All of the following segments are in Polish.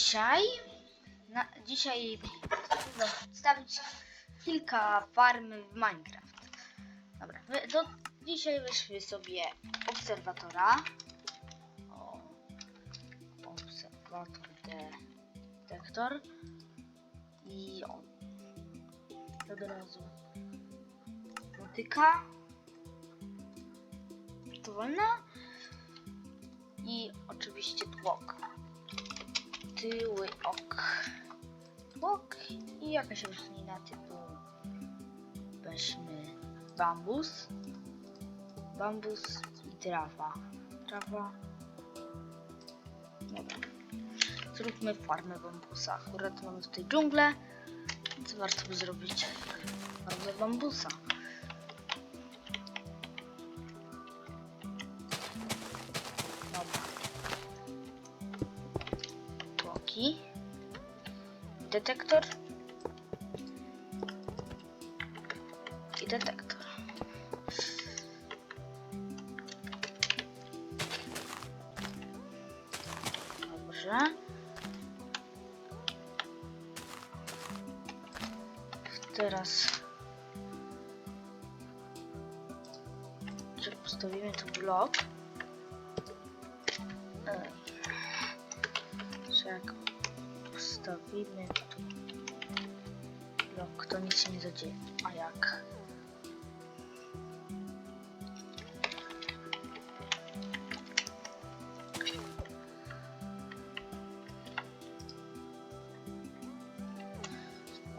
dzisiaj na, dzisiaj przedstawić kilka farm w Minecraft. Dobra, wy, do, dzisiaj weźmy sobie obserwatora. O, obserwator de, detektor i on. Od razu motyka. To wolna. I oczywiście tłok. Tyły ok. Tłok i jakaś roślina typu weźmy bambus. Bambus i trawa. Trawa. Dobra. Zróbmy farmę bambusa. Akurat mamy tutaj dżunglę, więc warto by zrobić farmę bambusa. Detektor. I detektor. Dobrze. Teraz jak postawimy tu blok. Ej. Postawimy tu blok, to nic się nie zadzieje. A jak?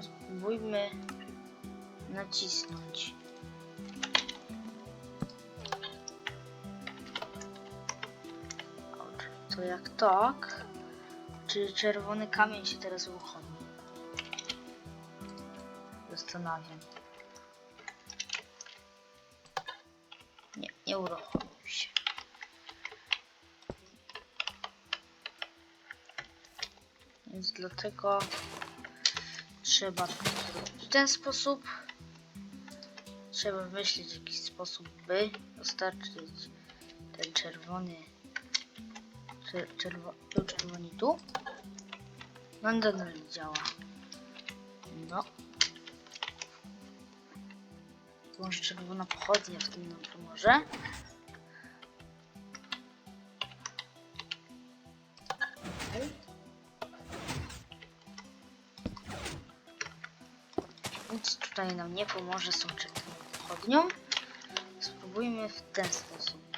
Spróbujmy nacisnąć. To jak tak? Czy czerwony kamień się teraz uruchomi? Zastanawiam. Nie, nie uruchomił się. Więc dlatego trzeba to zrobić w ten sposób. Trzeba wymyślić jakiś sposób, by dostarczyć ten czerwony Czer- czerwo, był czerwoni tu. No nadal działa. No. Może czerwona pochodnia w tym nam pomoże. Nic tutaj nam nie pomoże z tą czerwoną pochodnią. Spróbujmy w ten sposób.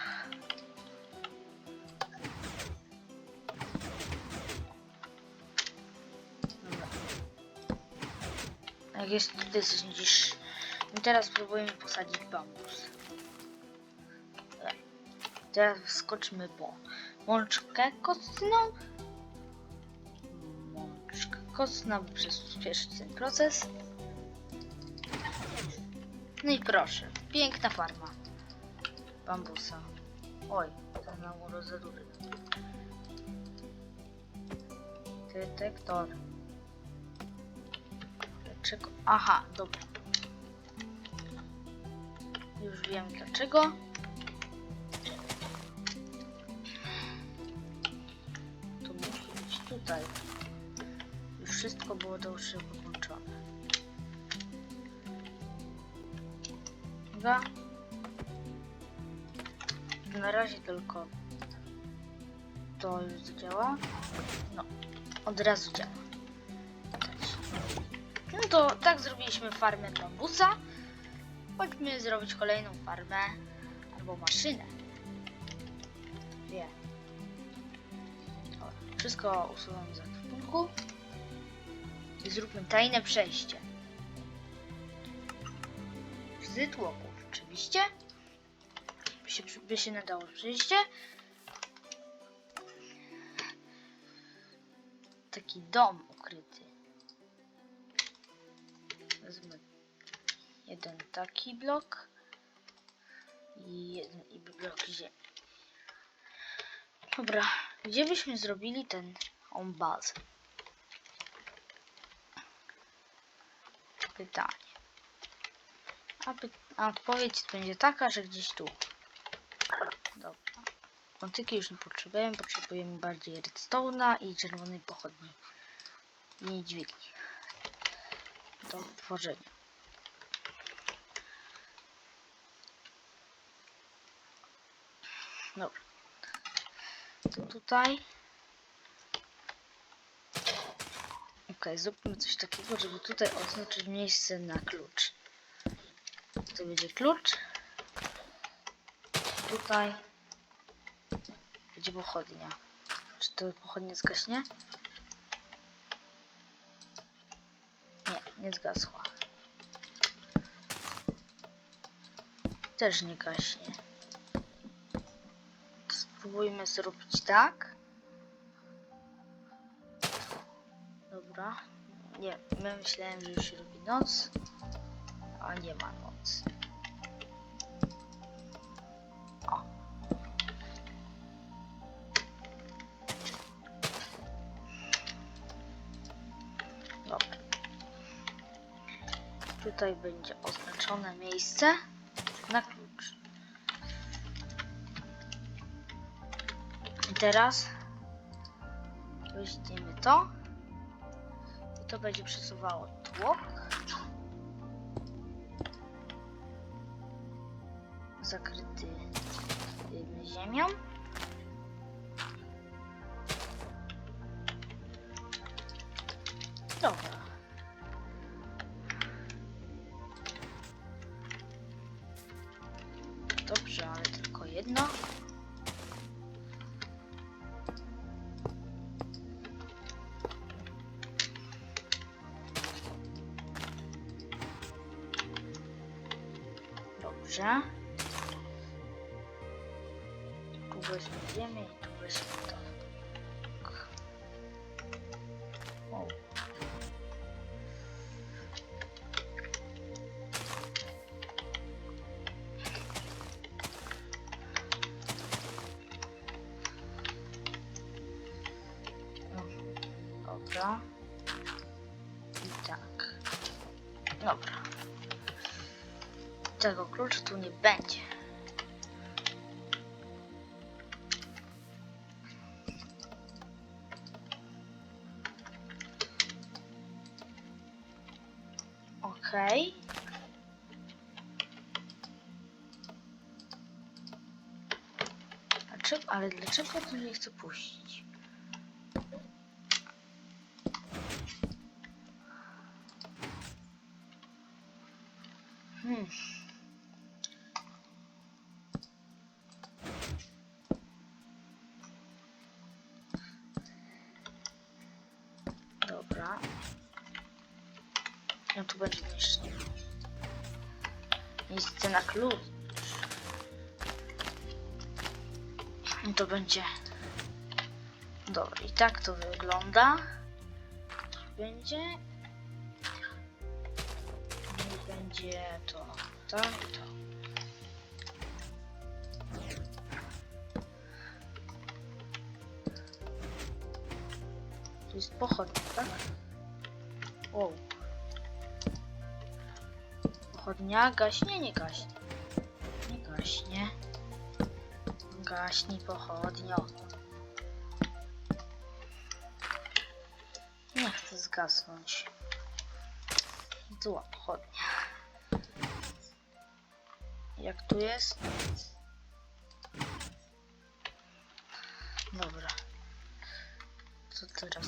Jest niż... I teraz spróbujemy posadzić bambus. Teraz wskoczmy po mączkę kostną. Mączka kostna, by przyspieszyć ten proces. No i proszę, piękna farma bambusa. Oj, to znowu rozedury. Detektor. Dlaczego? Aha, dobra. Już wiem dlaczego. To musi być tutaj. Już wszystko było dobrze wyłączone. Dobra. Na razie tylko to już działa. No, od razu działa. No to tak zrobiliśmy farmę bambusa. Chodźmy zrobić kolejną farmę albo maszynę. Wie. Dobra, wszystko usuwam z ekwipunku. I zróbmy tajne przejście. Z tłoków, oczywiście. By się, by się nadało przejście. Taki dom ukryty. Wezmę jeden taki blok i jeden i blok ziemi. Dobra, gdzie byśmy zrobili ten on bazę? Pytanie. A, py a odpowiedź będzie taka, że gdzieś tu. Dobra. Kwantyki już nie potrzebujemy, potrzebujemy bardziej redstone'a i czerwonej pochodni. I dźwigni. Do tworzenia. Dobra. To tutaj. Ok, zróbmy coś takiego, żeby tutaj oznaczyć miejsce na klucz. To będzie klucz. Tutaj będzie pochodnia. Czy to pochodnia zgaśnie? Nie, zgasła. Też nie gaśnie. Spróbujmy zrobić tak. Dobra. Nie, my myślałem, że już się robi noc, a nie ma nocy. Tutaj będzie oznaczone miejsce na klucz. I teraz weźmiemy to i to będzie przesuwało tłok. Zakryty y, ziemią. Dobra. Dobrze. Tu weźmy ziemię i tu weźmy to. Będzie. Okej. Dlaczego, ale dlaczego tu nie chcę puścić? Dobra. No tu będzie jeszcze. Miejsce na klucz. I to będzie. Dobra, i tak to wygląda. Będzie. I będzie to, i to. To jest pochodnia, tak? Wow. Pochodnia gaśnie, nie gaśnie. Nie gaśnie. Gaśnij pochodnio. Nie chcę zgasnąć. Zła pochodnia. Jak tu jest? Dobra. Co teraz?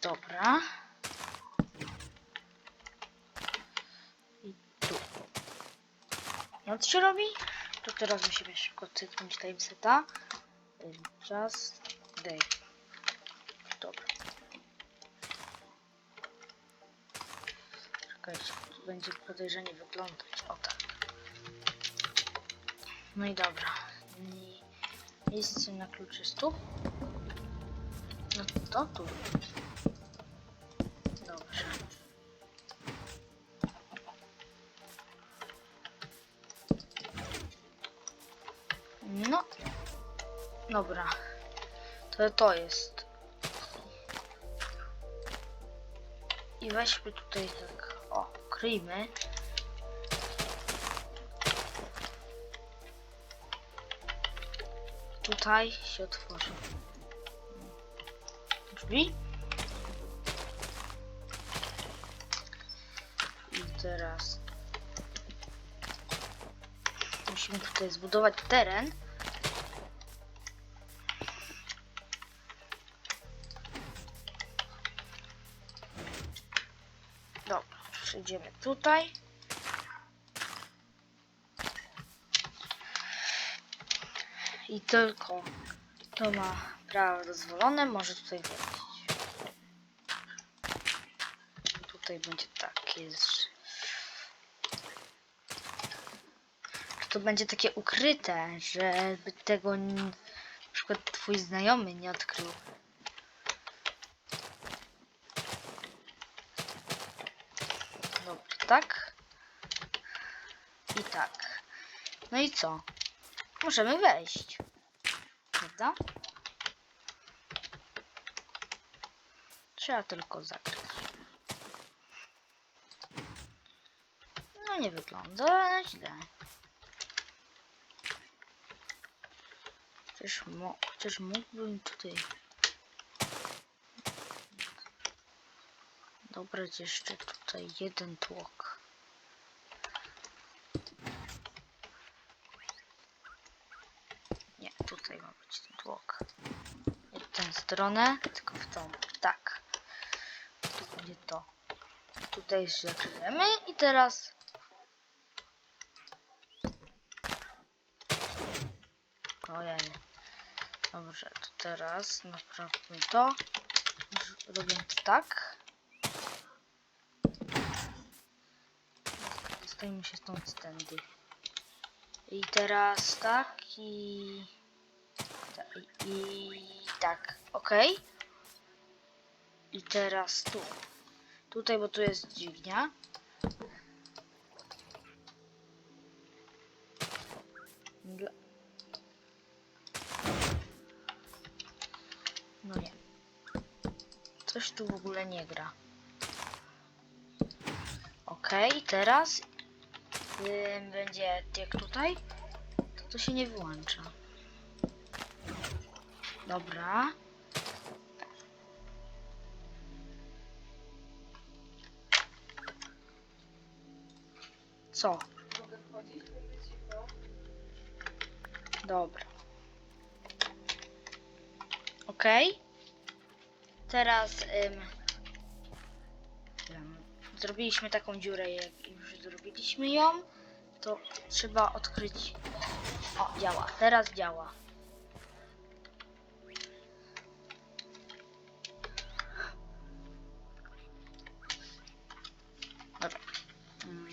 Dobra. I tu. No co się robi? To teraz musimy szybko cyknąć timeseta. Czas. Day. Będzie podejrzanie wyglądać. O tak. No i dobra. I miejsce na klucz jest tu. No to tu. Dobrze. No. Dobra. To to jest. I weźmy tutaj tak, o, kryjmy. Tutaj się otworzy. Drzwi. I teraz musimy tutaj zbudować teren. Przejdziemy tutaj. I tylko to ma prawo dozwolone, może tutaj wejść. Tutaj będzie tak, jest. To będzie takie ukryte, żeby tego na przykład twój znajomy nie odkrył. Dobra, tak. I tak. No i co? Możemy wejść. Prawda? Trzeba tylko zakryć. No nie wygląda źle. Chociaż, mo chociaż mógłbym tutaj... Dobrać jeszcze tutaj jeden tłok. Nie, tutaj ma być ten tłok. Nie w tę stronę, tylko w tą. Tak. Tu będzie to. Tutaj zakryjemy i teraz... Ojej. Dobrze, to teraz naprawmy to. Robię tak. Stajemy się stąd tędy. I teraz tak i... I, tak, ok. I teraz tu. Tutaj, bo tu jest dźwignia. No nie. Coś tu w ogóle nie gra. Ok, teraz będzie jak tutaj, to to się nie wyłącza. Dobra. Co? Dobra. Ok. Teraz ym, zrobiliśmy taką dziurę, jak zrobiliśmy ją, to trzeba odkryć. O, działa. Teraz działa. Mm.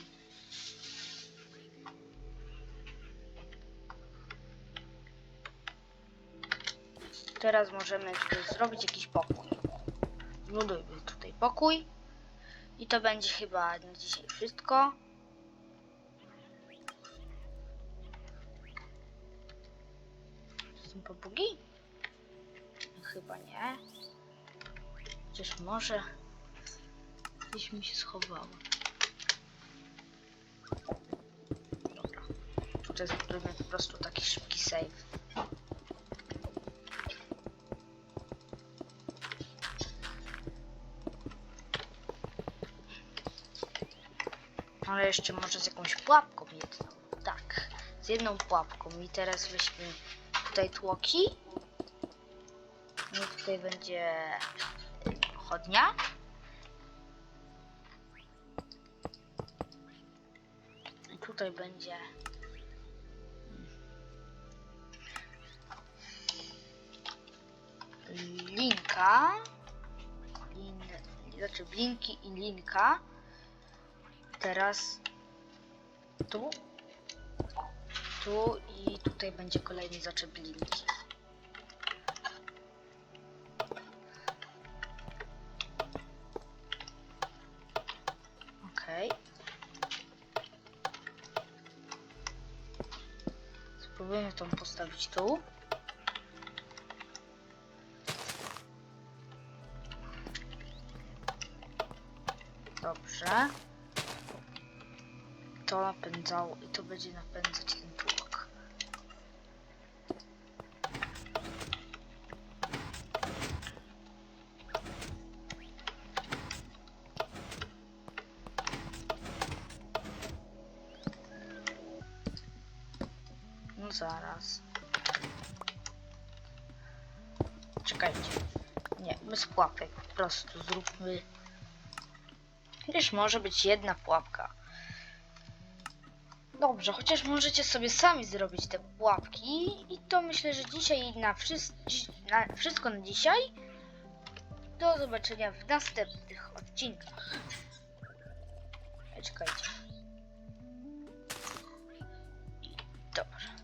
Teraz możemy tutaj zrobić jakiś pokój. Zbudujmy tutaj pokój. I to będzie chyba na dzisiaj wszystko. Są papugi? Chyba nie. Chociaż może gdzieś mi się schowało. Dobra. Tutaj zrobimy po prostu taki szybki save. Ale jeszcze może z jakąś pułapką jedną. Tak, z jedną pułapką. I teraz weźmy tutaj tłoki. No tutaj będzie chodnia. Tutaj będzie linka. Lin, znaczy blinki i linka. Teraz tu, tu i tutaj będzie kolejny zaczep linki. Ok. Spróbujemy tą postawić tu. Dobrze. To napędzało i to będzie napędzać ten tłok. No zaraz. Czekajcie. Nie, bez pułapek. Po prostu zróbmy. Wiesz, może być jedna pułapka. Dobrze, chociaż możecie sobie sami zrobić te pułapki i to myślę, że dzisiaj na, dziś- na wszystko na dzisiaj. Do zobaczenia w następnych odcinkach. Czekajcie. Dobra.